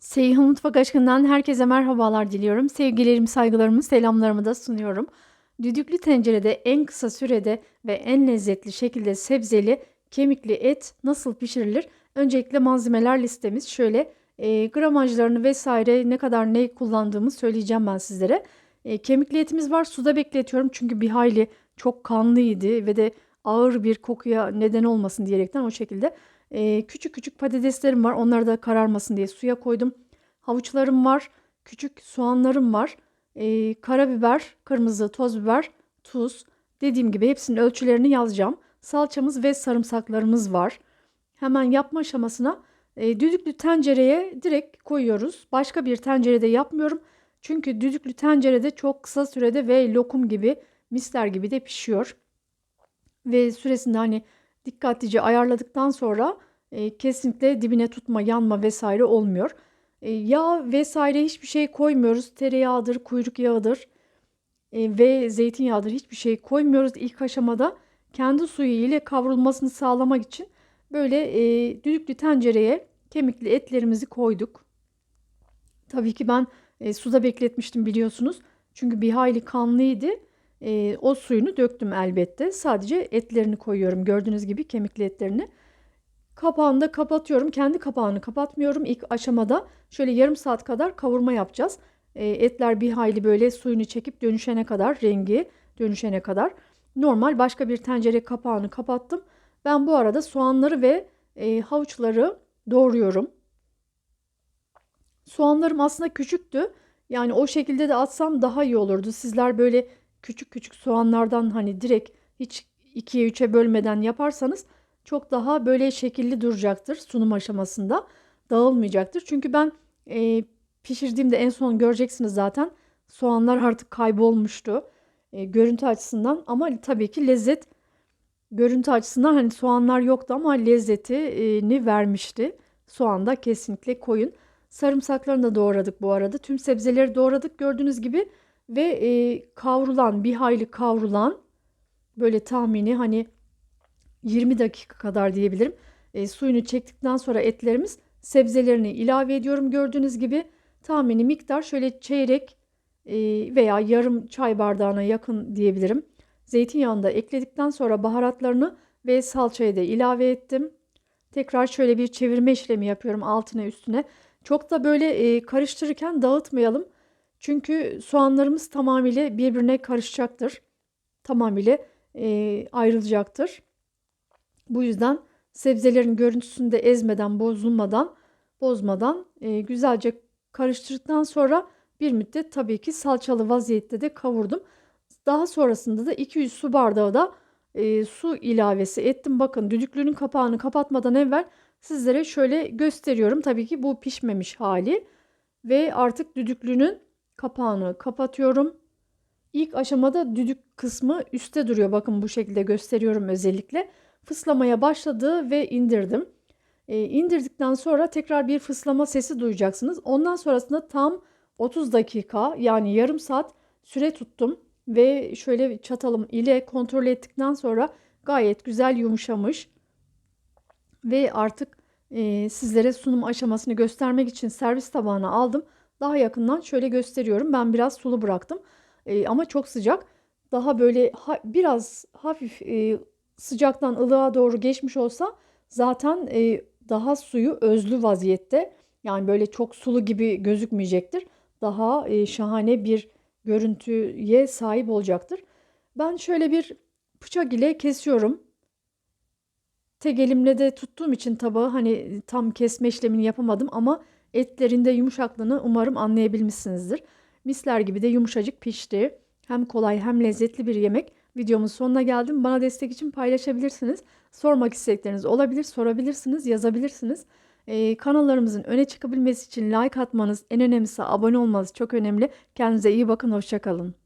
Seyhan Mutfak Aşkı'ndan herkese merhabalar diliyorum. Sevgilerimi, saygılarımı, selamlarımı da sunuyorum. Düdüklü tencerede en kısa sürede ve en lezzetli şekilde sebzeli, kemikli et nasıl pişirilir? Öncelikle malzemeler listemiz şöyle e, gramajlarını vesaire ne kadar ne kullandığımı söyleyeceğim ben sizlere. E, kemikli etimiz var suda bekletiyorum çünkü bir hayli çok kanlıydı ve de ağır bir kokuya neden olmasın diyerekten o şekilde ee, küçük küçük patateslerim var. Onları da kararmasın diye suya koydum. Havuçlarım var. Küçük soğanlarım var. Ee, karabiber, kırmızı toz biber, tuz. Dediğim gibi hepsinin ölçülerini yazacağım. Salçamız ve sarımsaklarımız var. Hemen yapma aşamasına e, düdüklü tencereye direkt koyuyoruz. Başka bir tencerede yapmıyorum. Çünkü düdüklü tencerede çok kısa sürede ve lokum gibi, misler gibi de pişiyor. Ve süresinde hani dikkatlice ayarladıktan sonra e, kesinlikle dibine tutma, yanma vesaire olmuyor. E, yağ vesaire hiçbir şey koymuyoruz. Tereyağıdır, kuyruk yağıdır e, ve zeytinyağıdır hiçbir şey koymuyoruz ilk aşamada. Kendi suyu ile kavrulmasını sağlamak için böyle e, düdüklü tencereye kemikli etlerimizi koyduk. Tabii ki ben e, suda bekletmiştim biliyorsunuz. Çünkü bir hayli kanlıydı. E, o suyunu döktüm elbette. Sadece etlerini koyuyorum. Gördüğünüz gibi kemikli etlerini. Kapağını da kapatıyorum. Kendi kapağını kapatmıyorum. İlk aşamada şöyle yarım saat kadar kavurma yapacağız. E, etler bir hayli böyle suyunu çekip dönüşene kadar, rengi dönüşene kadar. Normal başka bir tencere kapağını kapattım. Ben bu arada soğanları ve e, havuçları doğruyorum. Soğanlarım aslında küçüktü. Yani o şekilde de atsam daha iyi olurdu. Sizler böyle küçük küçük soğanlardan hani direkt hiç ikiye üçe bölmeden yaparsanız çok daha böyle şekilli duracaktır sunum aşamasında. Dağılmayacaktır. Çünkü ben e, pişirdiğimde en son göreceksiniz zaten soğanlar artık kaybolmuştu. E, görüntü açısından ama tabii ki lezzet görüntü açısından hani soğanlar yoktu ama lezzetini vermişti. Soğan da kesinlikle koyun. Sarımsaklarını da doğradık bu arada. Tüm sebzeleri doğradık gördüğünüz gibi ve e, kavrulan bir hayli kavrulan böyle tahmini hani 20 dakika kadar diyebilirim. E, suyunu çektikten sonra etlerimiz sebzelerini ilave ediyorum gördüğünüz gibi tahmini miktar şöyle çeyrek e, veya yarım çay bardağına yakın diyebilirim. Zeytinyağını da ekledikten sonra baharatlarını ve salçayı da ilave ettim. Tekrar şöyle bir çevirme işlemi yapıyorum altına üstüne. Çok da böyle e, karıştırırken dağıtmayalım. Çünkü soğanlarımız tamamıyla birbirine karışacaktır. Tamamıyla e, ayrılacaktır. Bu yüzden sebzelerin görüntüsünü de ezmeden, bozulmadan, bozmadan e, güzelce karıştırdıktan sonra bir müddet tabii ki salçalı vaziyette de kavurdum. Daha sonrasında da 200 su bardağı da e, su ilavesi ettim. Bakın düdüklünün kapağını kapatmadan evvel sizlere şöyle gösteriyorum. Tabii ki bu pişmemiş hali ve artık düdüklünün kapağını kapatıyorum. İlk aşamada düdük kısmı üstte duruyor. Bakın bu şekilde gösteriyorum özellikle. Fıslamaya başladı ve indirdim. E, indirdikten sonra tekrar bir fıslama sesi duyacaksınız. Ondan sonrasında tam 30 dakika yani yarım saat süre tuttum ve şöyle çatalım ile kontrol ettikten sonra gayet güzel yumuşamış ve artık e, sizlere sunum aşamasını göstermek için servis tabağına aldım. Daha yakından şöyle gösteriyorum. Ben biraz sulu bıraktım e, ama çok sıcak. Daha böyle ha, biraz hafif e, sıcaktan ılığa doğru geçmiş olsa zaten e, daha suyu özlü vaziyette. Yani böyle çok sulu gibi gözükmeyecektir. Daha e, şahane bir görüntüye sahip olacaktır. Ben şöyle bir bıçak ile kesiyorum. Tek elimle de tuttuğum için tabağı hani tam kesme işlemini yapamadım ama etlerinde yumuşaklığını umarım anlayabilmişsinizdir. Misler gibi de yumuşacık pişti. Hem kolay hem lezzetli bir yemek. Videomun sonuna geldim. Bana destek için paylaşabilirsiniz. Sormak istedikleriniz olabilir, sorabilirsiniz, yazabilirsiniz. Ee, kanallarımızın öne çıkabilmesi için like atmanız, en önemlisi abone olmanız çok önemli. Kendinize iyi bakın, hoşçakalın.